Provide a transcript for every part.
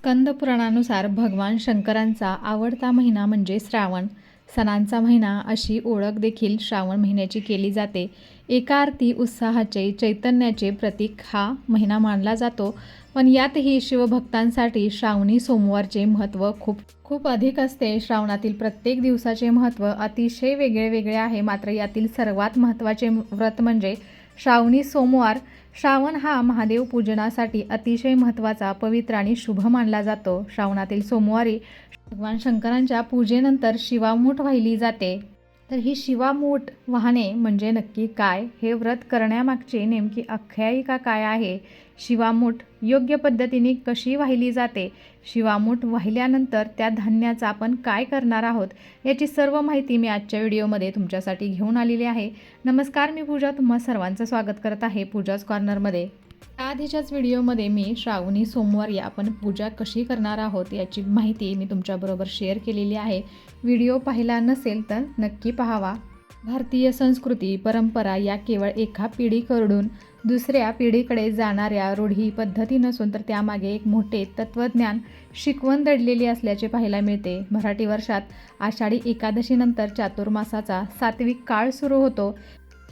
स्कंद पुराणानुसार भगवान शंकरांचा आवडता महिना म्हणजे श्रावण. सणांचा महिना अशी ओळख देखील श्रावण महिन्याची केली जाते. एका अर्थी उत्साहाचे चैतन्याचे प्रतीक हा महिना मानला जातो. पण यातही शिवभक्तांसाठी श्रावणी सोमवारचे महत्त्व खूप खूप अधिक असते. श्रावणातील प्रत्येक दिवसाचे महत्त्व अतिशय वेगळे वेगळे आहे. मात्र यातील सर्वात महत्त्वाचे व्रत म्हणजे श्रावणी सोमवार श्रावण हा महादेव पूजनासाठी अतिशय महत्त्वाचा पवित्र आणि शुभ मानला जातो. श्रावणातील सोमवारी भगवान शंकरांच्या पूजेनंतर शिवामूठ वाहिली जाते. तर ही शिवामूठ वाहणे म्हणजे नक्की काय? हे व्रत करण्यामागची नेमकी आख्यायिका काय आहे? शिवामूठ योग्य पद्धतीने कशी वाहिली जाते? शिवामूठ वाहिल्यानंतर त्या धान्याचा आपण काय करणार आहोत? याची सर्व माहिती मी आजच्या व्हिडिओमध्ये तुमच्यासाठी घेऊन आलेली आहे. नमस्कार मी पूजा. तुम्हा सर्वांचं स्वागत करत आहे पूजाच कॉर्नरमध्ये. आधीच्याच व्हिडिओमध्ये मी श्रावणी सोमवारी आपण पूजा कशी करणार आहोत याची माहिती मी तुमच्याबरोबर शेअर केलेली आहे. व्हिडिओ पाहिला नसेल तर नक्की पाहावा. भारतीय संस्कृती परंपरा या केवळ एका पिढीकडून दुसऱ्या पिढीकडे जाणाऱ्या रूढी पद्धती नसून तर त्यामागे एक मोठे तत्त्वज्ञान शिकवण दडलेली असल्याचे पाहायला मिळते. मराठी वर्षात आषाढी एकादशीनंतर चातुर्मासाचा सात्विक काळ सुरू होतो.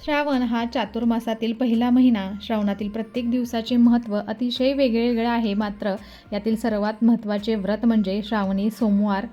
श्रावण हा चातुर्मासातील पहिला महिना. श्रावणातील प्रत्येक दिवसाचे महत्त्व अतिशय वेगळे आहे मात्र यातील सर्वात महत्त्वाचे व्रत म्हणजे श्रावणी सोमवार.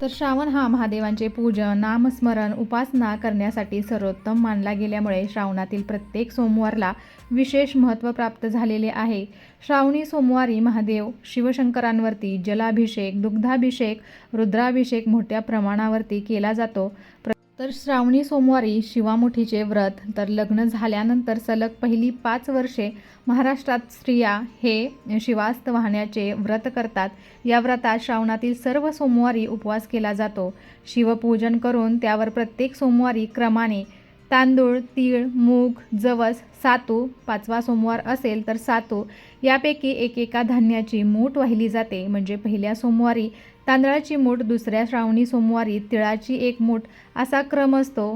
तर श्रावण हा महादेवांचे पूजन नामस्मरण उपासना करण्यासाठी सर्वोत्तम मानला गेल्यामुळे श्रावणातील प्रत्येक सोमवारला विशेष महत्त्व प्राप्त झालेले आहे. श्रावणी सोमवारी महादेव शिवशंकरांवरती जलाभिषेक दुग्धाभिषेक रुद्राभिषेक मोठ्या प्रमाणावरती केला जातो. प्र तर श्रावणी सोमवारी शिवामुठीचे व्रत तर लग्न झाल्यानंतर सलग पहिली पाच वर्षे महाराष्ट्रात स्त्रिया हे शिवास्त वाहण्याचे व्रत करतात. या व्रतात श्रावणातील सर्व सोमवारी उपवास केला जातो. शिवपूजन करून त्यावर प्रत्येक सोमवारी क्रमाने तांदूळ तीळ मूग जवस सातू पाचवा सोमवार असेल तर सातू. यापैकी एकेका धान्याची मूठ वाहिली जाते. म्हणजे पहिल्या सोमवारी तांदळाची मूठ दुसऱ्या श्रावणी सोमवारी तिळाची एक मूठ असा क्रम असतो.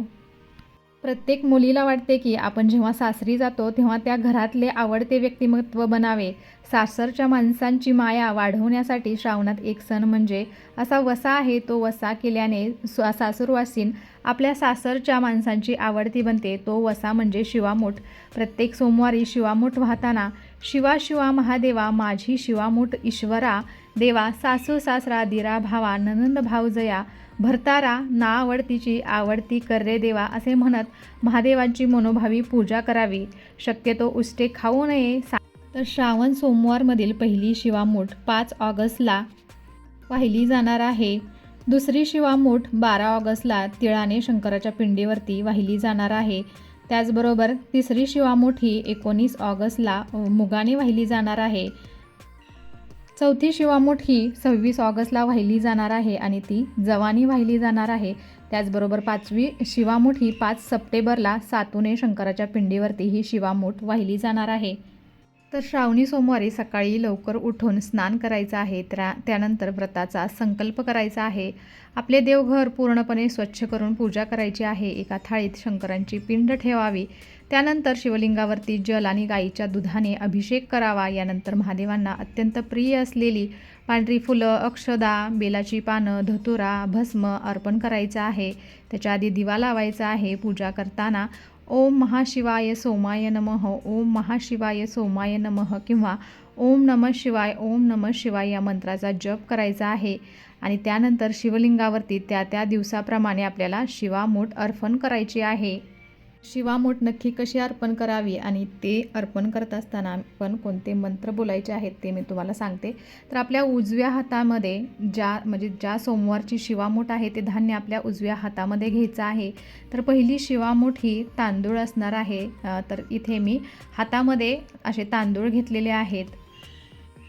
प्रत्येक मुलीला वाटते की आपण जेव्हा सासरी जातो तेव्हा त्या घरातले आवडते व्यक्तिमत्व बनावे. सासरच्या माणसांची माया वाढवण्यासाठी श्रावणात एक सण म्हणजे असा वसा आहे. तो वसा केल्याने स्वा सासूरवासीन आपल्या सासरच्या माणसांची आवडती बनते. तो वसा म्हणजे शिवामूठ. प्रत्येक सोमवारी शिवामूठ वाहताना शिवा शिवा महादेवा माझी शिवामूठ ईश्वरा देवा सासू सासरा दिरा भावा ननंद भावजया भरतारा ना आवडतीची आवडती कर्रे देवा असे म्हणत महादेवांची मनोभावी पूजा करावी. शक्यतो उष्टे खाऊ नये. तर श्रावण सोमवारमधील पहिली शिवामूठ पाच ऑगस्टला वाहिली जाणार आहे. दुसरी शिवामूठ बारा ऑगस्टला तिळाने शंकराच्या पिंडीवरती वाहिली जाणार आहे. त्याचबरोबर तिसरी शिवामूठ ही एकोणीस ऑगस्टला मुगाने वाहिली जाणार आहे. चौथी शिवामूठ ही सव्वीस ऑगस्टला वाहिली जाणार आहे आणि ती जवानी वाहिली जाणार आहे. त्याचबरोबर पाचवी शिवामूठ ही पाच सप्टेंबरला सातूने शंकराच्या पिंडीवरती ही शिवामूठ वाहिली जाणार आहे. तर श्रावणी सोमवारी सकाळी लवकर उठून स्नान करायचं आहे. त्या त्यानंतर व्रताचा संकल्प करायचा आहे. आपले देवघर पूर्णपणे स्वच्छ करून पूजा करायची आहे. एका थाळीत शंकरांची पिंड ठेवावी. त्यानंतर शिवलिंगावरती जल आणि गाईच्या दुधाने अभिषेक करावा. यानंतर महादेवांना अत्यंत प्रिय असलेली पांढरी फुलं अक्षदा बेलाची पानं धतुरा भस्म अर्पण करायचं आहे. त्याच्या आधी दिवा लावायचा आहे. पूजा करताना ओम महाशिवाय सोमाय नमः ओम महाशिवाय सोमाय नमः किंवा ओम नमः शिवाय ओम नमः शिवाय या मंत्राचा जप करायचा आहे. आणि त्यानंतर शिवलिंगावरती त्या त्या दिवसाप्रमाणे आपल्याला शिवामूठ अर्पण करायची आहे. शिवामूठ नक्की कशी अर्पण करावी आणि ते अर्पण करत असताना आपण कोणते मंत्र बोलायचे आहेत ते मी तुम्हाला सांगते. तर आपल्या उजव्या हातामध्ये ज्या म्हणजे ज्या सोमवारची शिवामूठ आहे ते धान्य आपल्या उजव्या हातामध्ये घ्यायचं आहे. तर पहिली शिवामूठ ही तांदूळ असणार आहे. तर इथे मी हातामध्ये असे तांदूळ घेतलेले आहेत.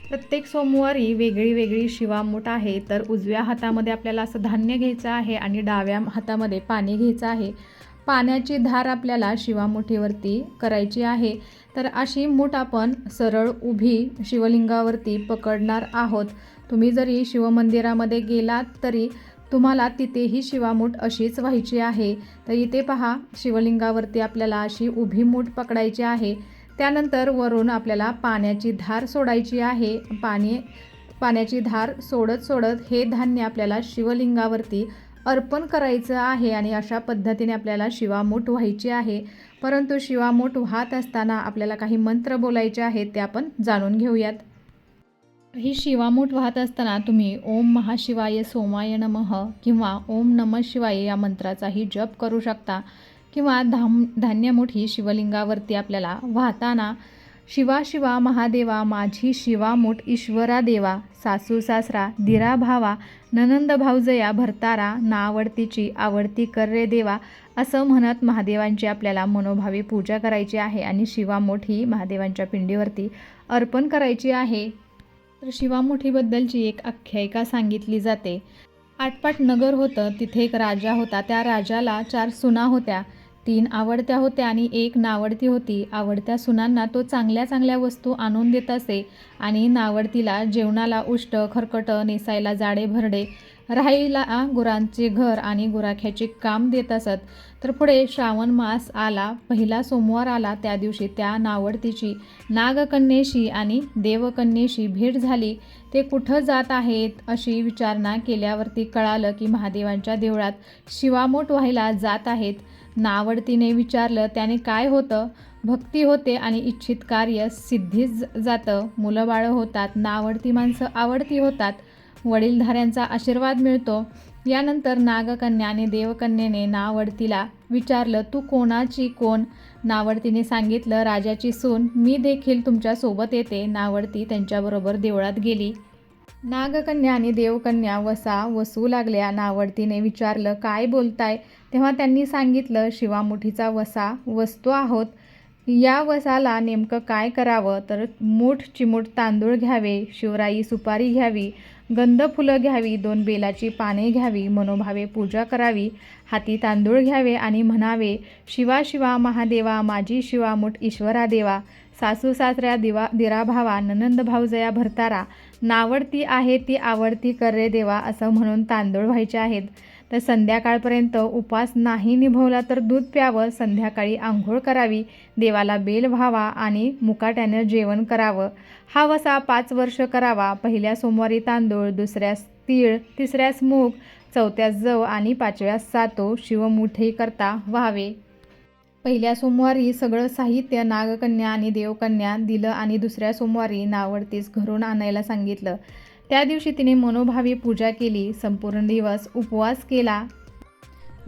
प्रत्येक सोमवारी वेगळी वेगळी शिवामूठ आहे. तर उजव्या हातामध्ये आपल्याला असं धान्य घ्यायचं आहे आणि डाव्या हातामध्ये पाणी घ्यायचं आहे. पाण्याची धार आपल्याला शिवामुठीवरती करायची आहे. तर अशी मूठ आपण सरळ उभी शिवलिंगावरती पकडणार आहोत. तुम्ही जरी शिवमंदिरामध्ये गेलात तरी तुम्हाला तिथेही शिवामूठ अशीच व्हायची आहे. तर इथे पहा शिवलिंगावरती आपल्याला अशी उभी मूठ पकडायची आहे. त्यानंतर वरून आपल्याला पाण्याची धार सोडायची आहे. पाणी पाण्याची धार सोडत सोडत हे धान्य आपल्याला शिवलिंगावरती अर्पण करायचं आहे आणि अशा पद्धतीने आपल्याला शिवामूठ व्हायची आहे. परंतु शिवामूठ वाहत असताना आपल्याला काही मंत्र बोलायचे आहेत ते आपण जाणून घेऊयात. ही शिवामूठ वाहत असताना तुम्ही ओम महाशिवाय सोमाय नमः किंवा ओम नम शिवाय या मंत्राचाही जप करू शकता. किंवा धाम धान्यमूठ ही शिवलिंगावरती आपल्याला वाहताना शिवा शिवा महादेवा माझी शिवामूठ ईश्वरा देवा सासू सासरा दिरा भावा ननंद भाऊजया भरतारा नावडतीची आवडती कर रे देवा असं म्हणत महादेवांची आपल्याला मनोभावी पूजा करायची आहे आणि शिवामूठ ही महादेवांच्या पिंडीवरती अर्पण करायची आहे. तर शिवामुठीबद्दलची एक आख्यायिका सांगितली जाते. आटपाट नगर होतं तिथे एक राजा होता. त्या राजाला चार सुना होत्या. तीन आवडत्या होत्या आणि एक नावडती होती. आवडत्या सुनांना तो चांगल्या चांगल्या वस्तू आणून देत असे आणि नावडतीला जेवणाला उष्ट खरकट नेसायला जाडे भरडे राहायला गुरांचे घर आणि गुराख्याचे काम देत असत. तर पुढे श्रावण मास आला. पहिला सोमवार आला. त्या दिवशी त्या नावडतीची नागकन्येशी आणि देवकन्येशी भेट झाली. ते कुठं जात आहेत अशी विचारणा केल्यावरती कळालं की महादेवांच्या देवळात शिवामोट व्हायला जात आहेत. नावडतीने विचारलं त्याने काय होतं? भक्ती होते आणि इच्छित कार्य सिद्धीच जातं. मुलं बाळं होतात नावडती माणसं आवडती होतात. वडीलधाऱ्यांचा आशीर्वाद मिळतो. यानंतर नागकन्या आणि देवकन्येने नावडतीला विचारलं तू कोणाची कोण? नावडतीने सांगितलं राजाची सून. मी देखील तुमच्यासोबत येते. नावडती त्यांच्याबरोबर देवळात गेली. नागकन्या आणि देवकन्या वसा वसू लागल्या. नावडतीने विचारलं काय बोलताय? तेव्हा त्यांनी सांगितलं शिवामुठीचा वसा वसतो आहोत. या वसाला नेमकं काय करावं? तर मूठ चिमूट तांदूळ घ्यावे शिवराई सुपारी घ्यावी गंध फुलं घ्यावी दोन बेलाची पाने घ्यावी मनोभावे पूजा करावी हाती तांदूळ घ्यावे आणि म्हणावे शिवा शिवा महादेवा माझी शिवामुठ ईश्वरा देवा सासू सासऱ्या दिवा दिराभावा ननंद भाऊजया भरतारा नावडती आहे ती आवडती कर रे देवा असं म्हणून तांदूळ व्हायचे आहेत. तर संध्याकाळपर्यंत उपास नाही निभवला तर दूध प्यावं संध्याकाळी आंघोळ करावी देवाला बेल व्हावा आणि मुकाट्यानं जेवण करावं. हा वसा पाच वर्ष करावा पहिल्या सोमवारी तांदूळ दुसऱ्यास तीळ तिसऱ्यास मूग चौथ्यास जव आणि पाचव्यास सातो शिवमुठे करता व्हावे. पहिल्या सोमवारी सगळं साहित्य नागकन्या आणि देवकन्या दिलं आणि दुसऱ्या सोमवारी नावडतीस घरून आणायला सांगितलं. त्या दिवशी तिने मनोभावी पूजा केली संपूर्ण दिवस उपवास केला.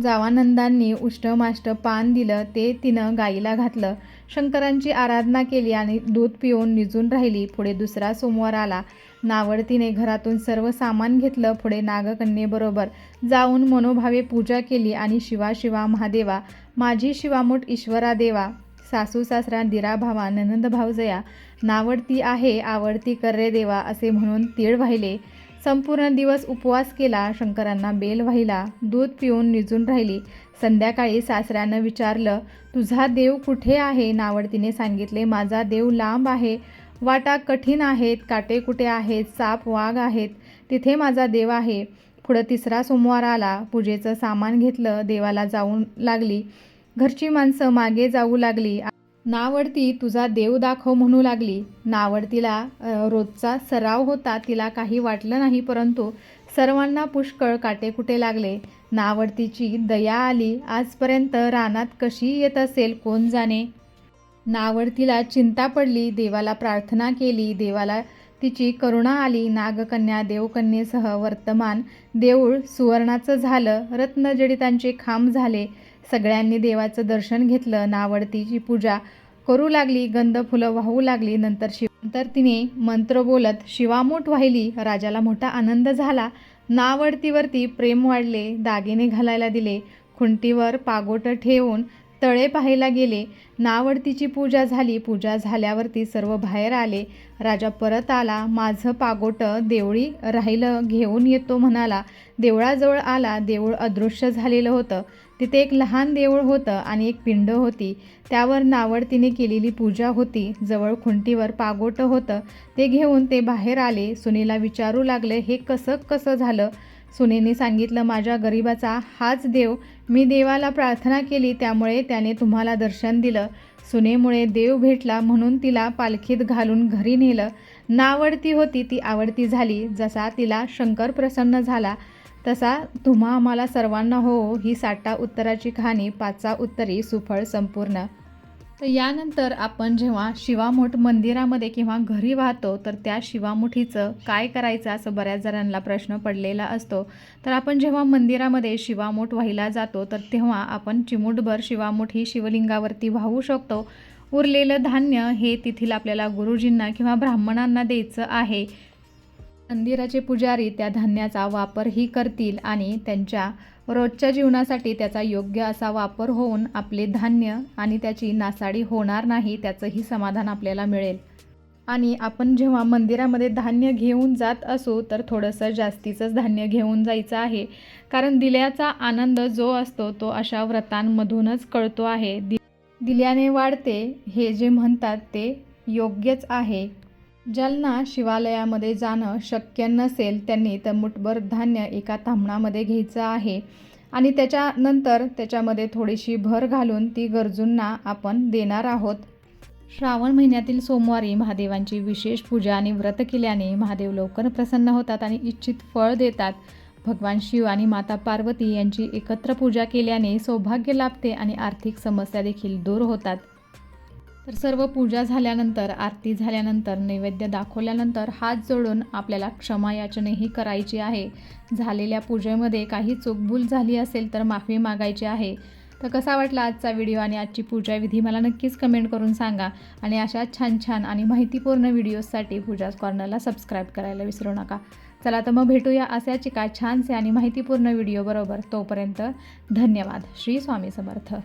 जावानंदांनी उष्टमाष्ट पान दिलं ते तिनं गाईला घातलं. शंकरांची आराधना केली आणि दूध पिऊन निजून राहिली. पुढे दुसरा सोमवार आला. नावडतीने घरातून सर्व सामान घेतलं पुढे नागकन्येबरोबर जाऊन मनोभावे पूजा केली आणि शिवा शिवा महादेवा माझी शिवामूठ ईश्वरा देवा सासू सासरा दिरा भावा ननंद भाऊजया नावडती आहे आवडती कर्रे देवा असे म्हणून तीळ वाहिले. संपूर्ण दिवस उपवास केला शंकरांना बेल वाहिला दूध पिऊन निजून राहिली. संध्याकाळी सासऱ्यानं विचारलं तुझा देव कुठे आहे? नावडतीने सांगितले माझा देव लांब आहे. वाटा कठीण आहेत काटे कुटे आहेत साप वाघ आहेत तिथे माझा देव आहे. पुढं तिसरा सोमवार आला. पूजेचं सामान घेतलं देवाला जाऊन लागली. घरची माणसं मागे जाऊ लागली. नावडती तुझा देव दाखव म्हणू लागली. नावडतीला रोजचा सराव होता तिला काही वाटलं नाही परंतु सर्वांना पुष्कळ काटेकुटे लागले? नावडतीची दया आली. आजपर्यंत रानात कशी येत असेल कोण जाणे? नावडतीला चिंता पडली देवाला प्रार्थना केली देवाला तिची करुणा आली. नागकन्या देवकन्येसह वर्तमान देऊळ सुवर्णाचं झालं. रत्नजडितांचे खांब झाले. सगळ्यांनी देवाचं दर्शन घेतलं. नावडतीची पूजा करू लागली. गंध फुलं वाहू लागली. नंतर शिव नंतर तिने मंत्र बोलत शिवामूठ वाहिली. राजाला मोठा आनंद झाला. नावडतीवरती प्रेम वाढले. दागिने घालायला दिले. खुंटीवर पागोटं ठेवून तळे पाहायला गेले. नावडतीची पूजा झाली. पूजा झाल्यावरती सर्व बाहेर आले. राजा परत आला. माझं पागोटं देवळी राहिलं घेऊन येतो म्हणाला. देवळाजवळ आला. देऊळ अदृश्य झालेलं होतं. तिथे एक लहान देऊळ होतं आणि एक पिंड होती. त्यावर नावडतीने केलेली पूजा होती. जवळ खुंटीवर पागोटं होतं. ते घेऊन ते बाहेर आले. सुनेला विचारू लागले हे कसं कसं झालं? सुनेने सांगितलं माझ्या गरिबाचा हाच देव मी देवाला प्रार्थना केली त्यामुळे त्याने तुम्हाला दर्शन दिलं. सुनेमुळे देव भेटला म्हणून तिला पालखीत घालून घरी नेलं. नावडती होती ती आवडती झाली. जसा तिला शंकर प्रसन्न झाला तसा तुम्हा आम्हाला सर्वांना हो ही साठा उत्तराची कहाणी पाचा उत्तरी सुफळ संपूर्ण. तर यानंतर आपण जेव्हा शिवामोठ मंदिरामध्ये किंवा घरी वाहतो तर त्या शिवामुठीचं काय करायचं असं बऱ्याच जणांना प्रश्न पडलेला असतो. तर आपण जेव्हा मंदिरामध्ये शिवामोठ व्हायला जातो तर तेव्हा आपण चिमूटभर शिवामूठ ही शिवलिंगावरती वाहू शकतो. उरलेलं धान्य हे तिथील आपल्याला गुरुजींना किंवा ब्राह्मणांना द्यायचं आहे. मंदिराचे पुजारी त्या धान्याचा वापरही करतील आणि त्यांच्या रोजच्या जीवनासाठी त्याचा योग्य असा वापर होऊन आपले धान्य आणि त्याची नासाडी होणार नाही त्याचंही समाधान आपल्याला मिळेल. आणि आपण जेव्हा मंदिरामध्ये धान्य घेऊन जात असू तर थोडंसं जास्तीचंच धान्य घेऊन जायचं आहे. कारण दिल्याचा आनंद जो असतो तो अशा व्रतांमधूनच कळतो आहे. दि दिल्याने वाढते हे जे म्हणतात ते योग्यच आहे. ज्यांना शिवालयामध्ये जाणं शक्य नसेल त्यांनी तर मुठभर धान्य एका थांबणामध्ये घ्यायचं आहे. आणि त्याच्यानंतर त्याच्यामध्ये थोडीशी भर घालून ती गरजूंना आपण देणार आहोत. श्रावण महिन्यातील सोमवारी महादेवांची विशेष पूजा आणि व्रत केल्याने महादेव लवकर प्रसन्न होतात आणि इच्छित फळ देतात. भगवान शिव आणि माता पार्वती यांची एकत्र पूजा केल्याने सौभाग्य लाभते आणि आर्थिक समस्या देखील दूर होतात. तर सर्व पूजा झाल्यानंतर आरती झाल्यानंतर नैवेद्य दाखवल्यानंतर हात जोडून आपल्याला क्षमा याचनेही करायची आहे. झालेल्या पूजेमध्ये काही चूकभूल झाली असेल तर माफी मागायची आहे. तर कसा वाटला आजचा व्हिडिओ आणि आजची पूजाविधी मला नक्कीच कमेंट करून सांगा. आणि अशा छान छान आणि माहितीपूर्ण व्हिडिओजसाठी पूजाज कॉर्नरला सबस्क्राईब करायला विसरू नका. चला तर मग भेटूया अशाच एका छानसे आणि माहितीपूर्ण व्हिडिओबरोबर तोपर्यंत धन्यवाद. श्री स्वामी समर्थ.